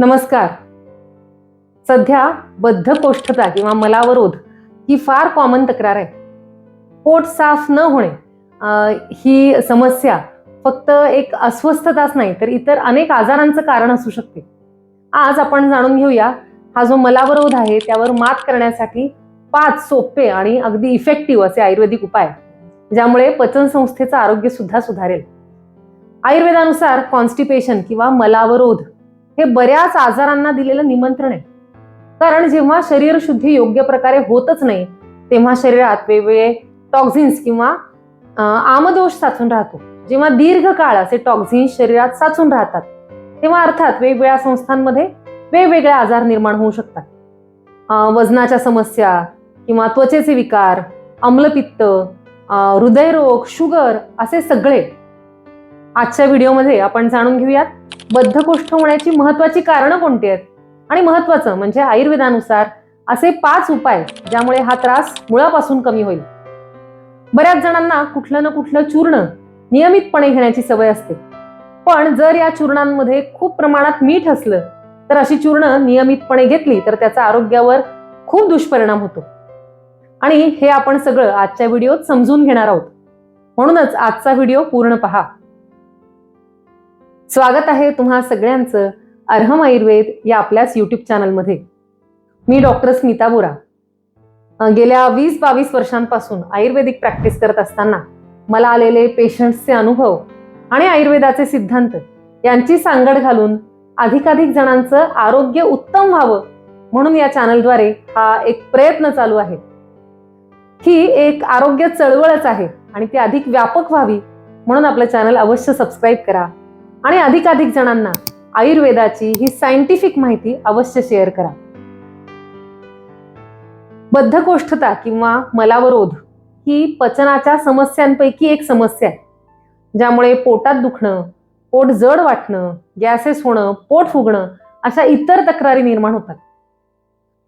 नमस्कार. सध्या बद्धकोष्ठता किंवा मलावरोध ही फार कॉमन तक्रार आहे. पोट साफ न होणे ही समस्या फक्त एक अस्वस्थताच नाही तर इतर अनेक आजारांचं कारण असू शकते. आज आपण जाणून घेऊया हा जो मलावरोध आहे त्यावर मात करण्यासाठी पाच सोपे आणि अगदी इफेक्टिव्ह असे आयुर्वेदिक उपाय ज्यामुळे पचन संस्थेचं आरोग्य सुद्धा सुधारेल. आयुर्वेदानुसार कॉन्स्टिपेशन किंवा मलावरोध हे बऱ्याच आजारांना दिलेलं निमंत्रण आहे. कारण जेव्हा शरीर शुद्धी योग्य प्रकारे होतच नाही तेव्हा शरीरात वेगवेगळे टॉक्झिन्स किंवा आमदोष साचून राहतो. जेव्हा दीर्घ काळ असे टॉक्झिन्स शरीरात साचून राहतात तेव्हा अर्थात वेगवेगळ्या संस्थांमध्ये वेगवेगळे आजार निर्माण होऊ शकतात. वजनाच्या समस्या किंवा त्वचेचे विकार अम्लपित्त हृदयरोग शुगर असे सगळे. आजच्या व्हिडिओमध्ये आपण जाणून घेऊयात. बद्धकोष्ठ होण्याची महत्वाची कारणं कोणती आहेत? आणि महत्वाचं म्हणजे आयुर्वेदानुसार असे पाच उपाय ज्यामुळे हा त्रास मुळापासून कमी होईल. बऱ्याच जणांना कुठलं ना कुठलं चूर्ण नियमितपणे घेण्याची सवय असते. पण जर या चूर्णांमध्ये खूप प्रमाणात मीठ असलं तर अशी चूर्ण नियमितपणे घेतली तर त्याचा आरोग्यावर खूप दुष्परिणाम होतो. आणि हे आपण सगळं आजच्या व्हिडिओत समजून घेणार आहोत. म्हणूनच आजचा व्हिडिओ पूर्ण पहा. स्वागत आहे तुम्हा सगळ्यांचं अर्हम आयुर्वेद या आपल्याच युट्यूब चॅनलमध्ये मी डॉक्टर स्मिता बोरा. गेल्या वीस बावीस वर्षांपासून आयुर्वेदिक प्रॅक्टिस करत असताना मला आलेले पेशंट्सचे अनुभव आणि आयुर्वेदाचे सिद्धांत यांची सांगड घालून अधिकाधिक जणांचं आरोग्य उत्तम व्हावं म्हणून या चॅनलद्वारे हा एक प्रयत्न चालू आहे. ही एक आरोग्य चळवळच आहे आणि ती अधिक व्यापक व्हावी म्हणून आपलं चॅनल अवश्य सबस्क्राईब करा. आणि अधिकाधिक जणांना आयुर्वेदाची ही सायंटिफिक माहिती अवश्य शेअर करा. बद्धकोष्ठता किंवा मलावरोध ही पचनाच्या समस्यांपैकी एक समस्या आहे ज्यामुळे पोटात दुखणं पोट जड वाटणं गॅसेस होणं पोट फुगणं अशा इतर तक्रारी निर्माण होतात.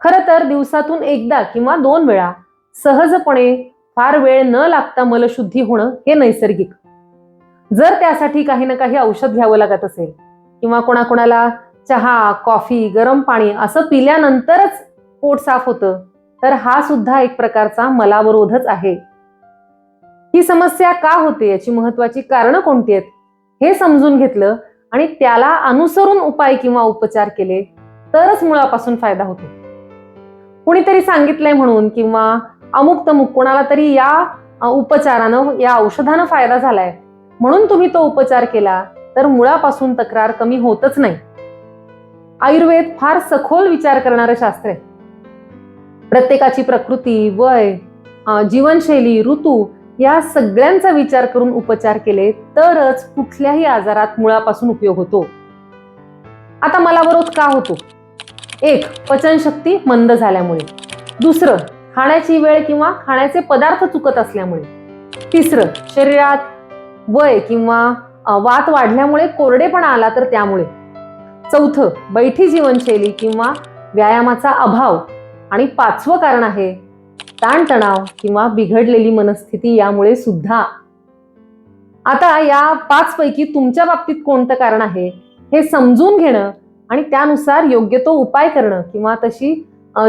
खरं तर दिवसातून एकदा किंवा दोन वेळा सहजपणे फार वेळ न लागता मलशुद्धी होणं हे नैसर्गिक. जर त्यासाठी काही ना काही औषध घ्यावं लागत असेल किंवा कोणाकोणाला चहा कॉफी गरम पाणी असं पिल्यानंतरच पोट साफ होतं तर हा सुद्धा एक प्रकारचा मलावरोधच आहे. ही समस्या का होते याची महत्वाची कारणं कोणती आहेत हे समजून घेतलं आणि त्याला अनुसरून उपाय किंवा उपचार केले तरच मुळापासून फायदा होतो. कुणीतरी सांगितलंय म्हणून किंवा अमुक तमुक कोणाला तरी या उपचारानं या औषधानं फायदा झालाय म्हणून तुम्ही तो उपचार केला तर मुळापासून तक्रार कमी होतच नाही. आयुर्वेद फार सखोल विचार करणारं शास्त्र आहे. प्रत्येकाची प्रकृती वय जीवनशैली ऋतू या सगळ्यांचा विचार करून उपचार केले तरच कुठल्याही आजारात मुळापासून उपयोग होतो. आता मला बरोबर का होतो? एक पचनशक्ती मंद झाल्यामुळे. दुसरं खाण्याची वेळ किंवा खाण्याचे पदार्थ चुकत असल्यामुळे. तिसरं शरीरात वय किंवा वात वाढल्यामुळे कोरडेपणा आला तर त्यामुळे. चौथं बैठी जीवनशैली किंवा व्यायामाचा अभाव आणि पाचवं कारण आहे ताणतणाव किंवा बिघडलेली मनस्थिती यामुळे सुद्धा. आता या पाच पैकी तुमच्या बाबतीत कोणतं कारण आहे हे समजून घेणं आणि त्यानुसार योग्य तो उपाय करणं किंवा तशी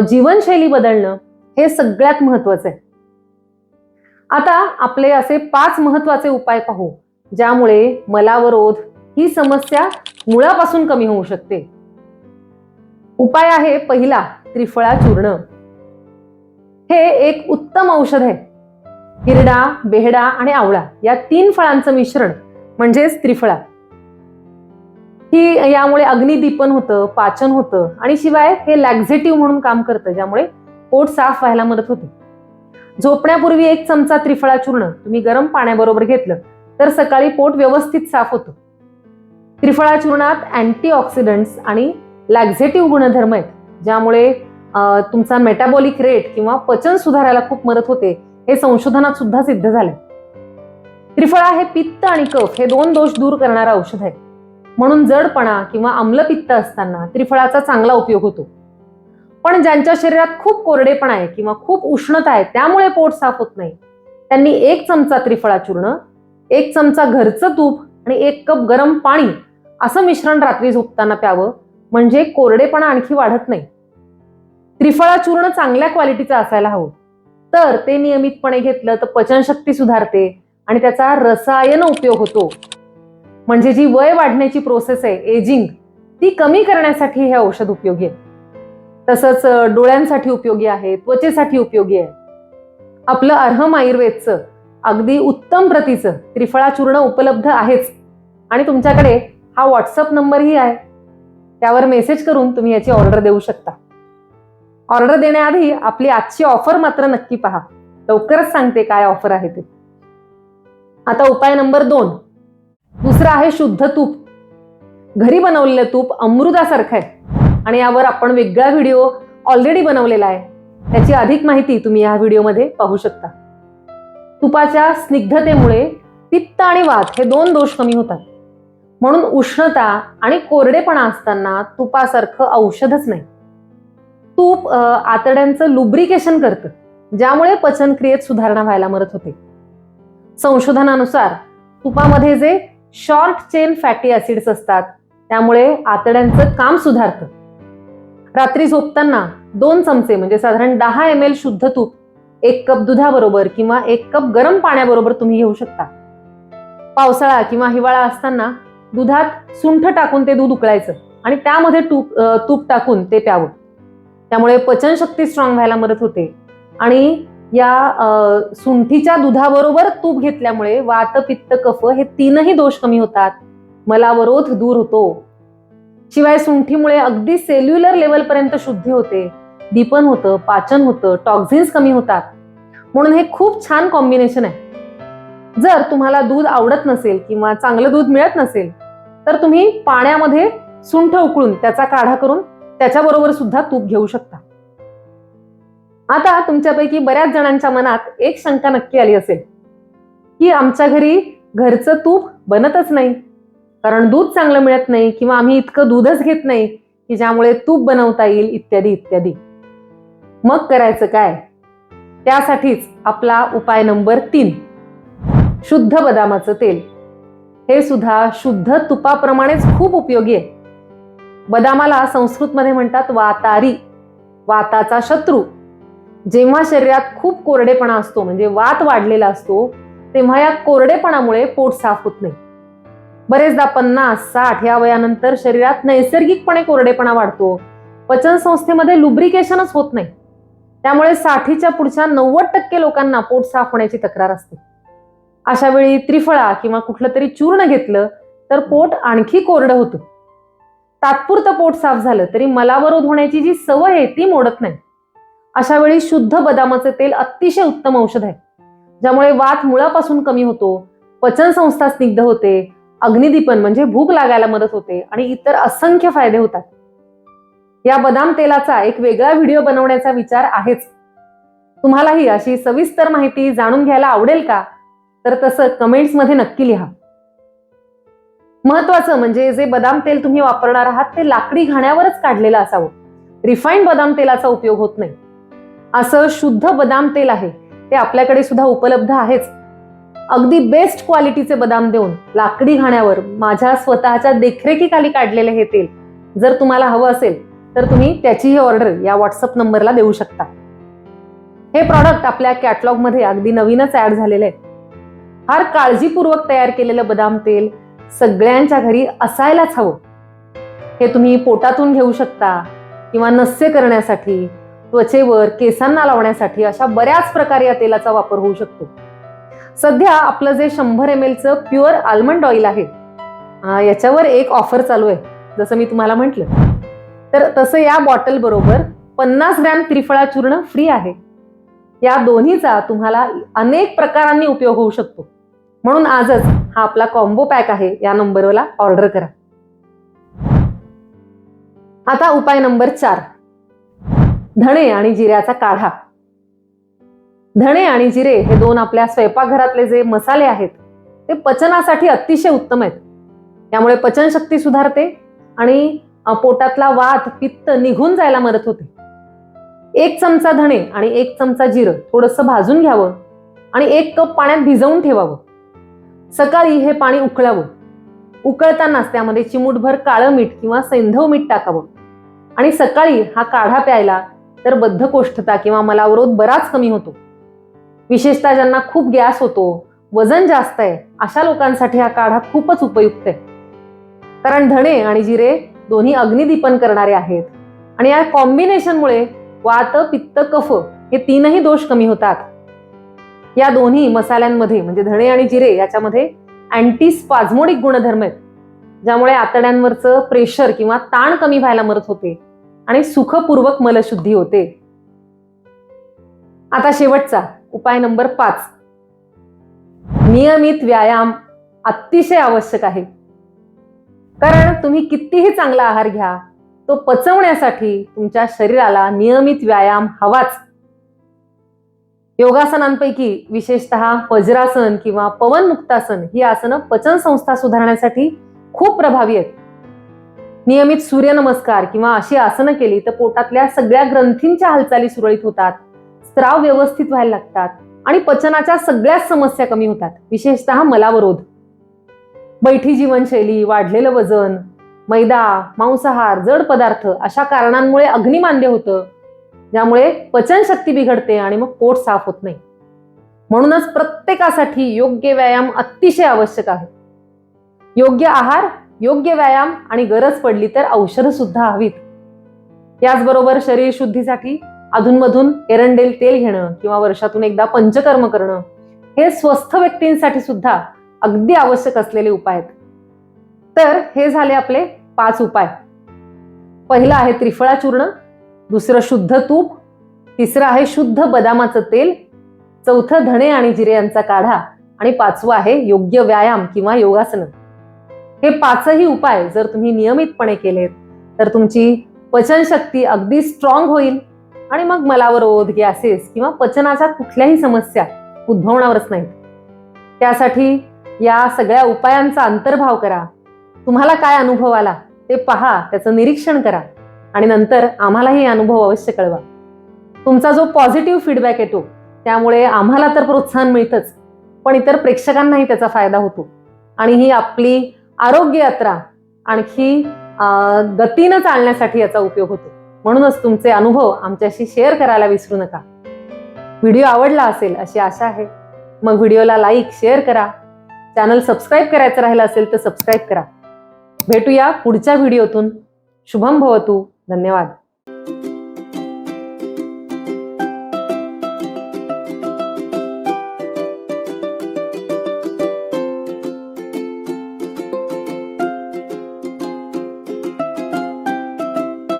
जीवनशैली बदलणं हे सगळ्यात महत्वाचं आहे. आता आपले असे पाच महत्त्वाचे उपाय पाहू ज्यामुळे मलावरोध ही समस्या मुळापासून कमी होऊ शकते. उपाय आहे पहिला त्रिफळा चूर्ण. हे एक उत्तम औषध आहे. हिरडा बेहडा आणि आवळा या तीन फळांचं मिश्रण म्हणजेच त्रिफळा. ही यामुळे अग्निदीपन होतं पाचन होतं आणि शिवाय हे लॅक्झेटिव्ह म्हणून काम करतं ज्यामुळे पोट साफ व्हायला मदत होते. झोपण्यापूर्वी एक चमचा त्रिफळा चूर्ण तुम्ही गरम पाण्याबरोबर घेतलं तर सकाळी पोट व्यवस्थित साफ होतं. त्रिफळा चूर्णात अँटीऑक्सिडंट्स आणि लॅक्झेटिव्ह गुणधर्म आहेत ज्यामुळे तुमचा मेटाबॉलिक रेट किंवा पचन सुधारायला खूप मदत होते हे संशोधनात सुद्धा सिद्ध झाले त्रिफळा हे पित्त आणि कफ हे दोन दोष दूर करणारं औषध आहे म्हणून जडपणा किंवा आम्लपित्त असताना त्रिफळाचा चांगला उपयोग होतो. पण ज्यांच्या शरीरात खूप कोरडेपणा आहे किंवा खूप उष्णता आहे त्यामुळे पोट साफ होत नाही. त्यांनी एक चमचा त्रिफळा चूर्ण एक चमचा घरचं तूप आणि एक कप गरम पाणी असं मिश्रण रात्री झोपताना प्यावं म्हणजे कोरडेपणा आणखी वाढत नाही. त्रिफळा चूर्ण चांगल्या क्वालिटीचं असायला हवं. तर ते नियमितपणे घेतलं तर पचनशक्ती सुधारते आणि त्याचा रसायन उपयोग होतो. म्हणजे जी वय वाढण्याची प्रोसेस आहे एजिंग ती कमी करण्यासाठी हे औषध उपयोगी आहे. तसंच डोळ्यांसाठी उपयोगी आहे त्वचेसाठी उपयोगी आहे. आपलं अर्हम आयुर्वेदचं अगदी उत्तम प्रतीचं त्रिफळा चूर्ण उपलब्ध आहेच. आणि तुमच्याकडे हा व्हॉट्सअप नंबरही आहे. त्यावर मेसेज करून तुम्ही याची ऑर्डर देऊ शकता. ऑर्डर देण्याआधी आपली आजची ऑफर मात्र नक्की पहा. लवकरच सांगते काय ऑफर आहे ते. आता उपाय नंबर दोन. दुसरा आहे शुद्ध तूप. घरी बनवलेलं तूप अमृतासारखं आहे. आणि यावर आपण वेगळा व्हिडिओ ऑलरेडी बनवलेला आहे. त्याची अधिक माहिती तुम्ही या व्हिडिओमध्ये पाहू शकता. तुपाच्या स्निग्धतेमुळे पित्त आणि वात हे दोन दोष कमी होतात. म्हणून उष्णता आणि कोरडेपणा असताना तुपासारखं औषधच नाही. तूप आतड्यांचं लुब्रिकेशन करतं ज्यामुळे पचनक्रियेत सुधारणा व्हायला मदत होते. संशोधनानुसार तुपामध्ये जे शॉर्ट चेन फॅटी ऍसिड्स असतात त्यामुळे आतड्यांचं काम सुधारतं. रात्री झोपताना दोन चमचे म्हणजे साधारण दहा एम एल शुद्ध तूप एक कप दुधाबरोबर किंवा एक कप गरम पाण्याबरोबर तुम्ही घेऊ शकता. पावसाळा किंवा हिवाळा असताना दुधात सुंठ टाकून ते दूध उकळायचं आणि त्यामध्ये तूप तूप टाकून ते प्यावं. त्यामुळे पचनशक्ती स्ट्रॉंग व्हायला मदत होते. आणि या सुंठीच्या दुधाबरोबर तूप घेतल्यामुळे वात पित्त कफ हे तीनही दोष कमी होतात. मलावरोध दूर होतो. शिवाय सुंठीमुळे अगदी सेल्युलर लेवलपर्यंत शुद्धी होते. दीपन होतं पाचन होतं टॉक्झिन्स कमी होतात. म्हणून हे खूप छान कॉम्बिनेशन आहे. जर तुम्हाला दूध आवडत नसेल किंवा चांगलं दूध मिळत नसेल तर तुम्ही पाण्यामध्ये सुंठ उकळून त्याचा काढा करून त्याच्याबरोबर सुद्धा तूप घेऊ शकता. आता तुमच्यापैकी बऱ्याच जणांच्या मनात एक शंका नक्की आली असेल की आमच्या घरी घरचं तूप बनतच नाही. कारण दूध चांगलं मिळत नाही किंवा आम्ही इतकं दूधच घेत नाही की ज्यामुळे तूप बनवता येईल इत्यादी इत्यादी. मग करायचं काय? त्यासाठीच आपला उपाय नंबर तीन. शुद्ध बदामाचं तेल. हे सुद्धा शुद्ध तुपाप्रमाणेच खूप उपयोगी आहे. बदामाला संस्कृतमध्ये म्हणतात वातारी वाताचा शत्रू. जेव्हा शरीरात खूप कोरडेपणा असतो म्हणजे वात वाढलेला असतो तेव्हा या कोरडेपणामुळे पोट साफ होत नाही. बरेचदा पन्नास साठ या वयानंतर शरीरात नैसर्गिकपणे कोरडेपणा वाढतो. पचन संस्थेमध्ये लुब्रिकेशनच होत नाही. त्यामुळे साठीच्या पुढच्या नव्वद टक्के लोकांना पोट साफ होण्याची तक्रार असते. अशा वेळी त्रिफळा किंवा कुठलं तरी चूर्ण घेतलं तर पोट आणखी कोरडं होतं. तात्पुरतं पोट साफ झालं तरी मलावरोध होण्याची जी सवय आहे ती मोडत नाही. अशा वेळी शुद्ध बदामाचे तेल अतिशय उत्तम औषध आहे. ज्यामुळे वात मुळापासून कमी होतो पचन संस्था स्निग्ध होते अग्निदीपन म्हणजे भूक लागायला मदत होते आणि इतर असंख्य फायदे होतात. या बदाम तेलाचा एक वेगळा व्हिडिओ बनवण्याचा विचार आहेच. तुम्हालाही अशी सविस्तर माहिती जाणून घ्यायला आवडेल का? तर तसं कमेंट्समध्ये नक्की लिहा. महत्वाचं म्हणजे जे बदाम तेल तुम्ही वापरणार आहात ते लाकडी घाण्यावरच काढलेलं असावं. रिफाईंड बदाम तेलाचा उपयोग होत नाही. असं शुद्ध बदाम तेल आहे ते आपल्याकडे सुद्धा उपलब्ध आहेच. अगदी बेस्ट क्वालिटीचे बदाम देऊन लाकडी घाण्यावर माझ्या स्वतःच्या देखरेखीखाली काढलेले हे तेल जर तुम्हाला हवं असेल तर तुम्ही त्याचीही ऑर्डर या व्हॉट्सअप नंबरला देऊ शकता. हे प्रॉडक्ट आपल्या कॅटलॉगमध्ये अगदी नवीनच ऍड झालेले आहे फार काळजीपूर्वक तयार केलेलं बदाम तेल सगळ्यांच्या घरी असायलाच हवं. हे तुम्ही पोटातून घेऊ शकता किंवा नस्य करण्यासाठी त्वचेवर केसांना लावण्यासाठी अशा बऱ्याच प्रकारे या तेलाचा वापर होऊ शकतो. सध्या आपलं जे शंभर एम एलचं प्युअर आल्मंड ऑइल आहे याच्यावर एक ऑफर चालू आहे जसं मी तुम्हाला म्हटलं. तर तसं या बॉटल बरोबर पन्नास ग्रॅम त्रिफळा चूर्ण फ्री आहे. या दोन्हीचा तुम्हाला अनेक प्रकारांनी उपयोग होऊ शकतो. म्हणून आजच हा आपला कॉम्बो पॅक आहे या नंबरला ऑर्डर करा. आता उपाय नंबर चार. धणे आणि जिऱ्याचा काढा. धणे आणि जिरे हे दोन आपल्या स्वयंपाकघरातले जे मसाले आहेत ते पचनासाठी अतिशय उत्तम आहेत. त्यामुळे पचनशक्ती सुधारते आणि पोटातला वात पित्त निघून जायला मदत होते. एक चमचा धणे आणि एक चमचा जिरं थोडंसं भाजून घ्यावं आणि एक कप पाण्यात भिजवून ठेवावं. सकाळी हे पाणी उकळावं. उकळतानाच त्यामध्ये चिमूटभर काळं मीठ किंवा सैंधव मीठ टाकावं. आणि सकाळी हा काढा प्यायला तर बद्धकोष्ठता किंवा मलावरोध बराच कमी होतो. विशेषतः ज्यांना खूप गॅस होतो वजन जास्त आहे अशा लोकांसाठी हा काढा खूपच उपयुक्त आहे. कारण धणे आणि जिरे दोन्ही अग्निदीपन करणारे आहेत. आणि या कॉम्बिनेशनमुळे वात पित्त कफ हे तीनही दोष कमी होतात. या दोन्ही मसाल्यांमध्ये म्हणजे धणे आणि जिरे याच्यामध्ये अँटी स्पाझमोडिक गुणधर्म आहेत. ज्यामुळे आतड्यांवरचं प्रेशर किंवा ताण कमी व्हायला मदत होते आणि सुखपूर्वक मलशुद्धी होते. आता शेवटचा. उपाय नंबर पाच. नियमित व्यायाम अतिशय आवश्यक आहे. कारण तुम्ही कितीही चांगला आहार घ्या तो पचवण्यासाठी तुमच्या शरीराला नियमित व्यायाम हवाच. योगासनांपैकी विशेषतः वज्रासन किंवा पवन मुक्तासन ही आसनं पचन संस्था सुधारण्यासाठी खूप प्रभावी आहेत. नियमित सूर्यनमस्कार किंवा अशी आसनं केली तर पोटातल्या सगळ्या ग्रंथींच्या हालचाली सुरळीत होतात. स्त्राव व्यवस्थित व्हायला लागतात आणि पचनाच्या सगळ्याच समस्या कमी होतात. विशेषतः मलावरोध. बैठी जीवनशैली वाढलेलं वजन मैदा मांसाहार जड पदार्थ अशा कारणांमुळे अग्निमांद्य होतं. ज्यामुळे पचनशक्ती बिघडते आणि मग पोट साफ होत नाही. म्हणूनच प्रत्येकासाठी योग्य व्यायाम अतिशय आवश्यक आहे. योग्य आहार योग्य व्यायाम आणि गरज पडली तर औषधं सुद्धा हवीत. याचबरोबर शरीर शुद्धीसाठी अधूनमधून एरंडेल तेल घेणं किंवा वर्षातून एकदा पंचकर्म करणं हे स्वस्थ व्यक्तींसाठी सुद्धा अगदी आवश्यक असलेले उपाय आहेत. तर हे झाले आपले पाच उपाय. पहिलं आहे त्रिफळा चूर्ण दुसरं शुद्ध तूप तिसरं आहे शुद्ध बदामाचं तेल चौथं धणे आणि जिरे यांचा काढा आणि पाचवं आहे योग्य व्यायाम किंवा योगासनं. हे पाचही उपाय जर तुम्ही नियमितपणे केलेत तर तुमची पचनशक्ती अगदी स्ट्रॉंग होईल. आणि मग मलावरोध गॅसेस किंवा पचनाच्या कुठल्याही समस्या उद्भवणारच नाहीत. त्यासाठी या सगळ्या उपायांचा अंतर्भाव करा. तुम्हाला काय अनुभव आला ते पहा त्याचं निरीक्षण करा आणि नंतर आम्हालाही अनुभव अवश्य कळवा. तुमचा जो पॉझिटिव्ह फीडबॅक येतो त्यामुळे आम्हाला तर प्रोत्साहन मिळतंच पण इतर प्रेक्षकांनाही त्याचा फायदा होतो. आणि ही आपली आरोग्य यात्रा आणखी गतीनं चालण्यासाठी याचा उपयोग होतो. म्हणूनच तुमचे अनुभव आमच्याशी शेअर करायला विसरू नका. व्हिडिओ आवडला असेल अशी आशा आहे. मग व्हिडिओला लाईक शेअर करा. चॅनल सबस्क्राईब करायचं राहिलं असेल तर सबस्क्राईब करा. भेटूया पुढच्या व्हिडिओतून शुभम भवतू. धन्यवाद.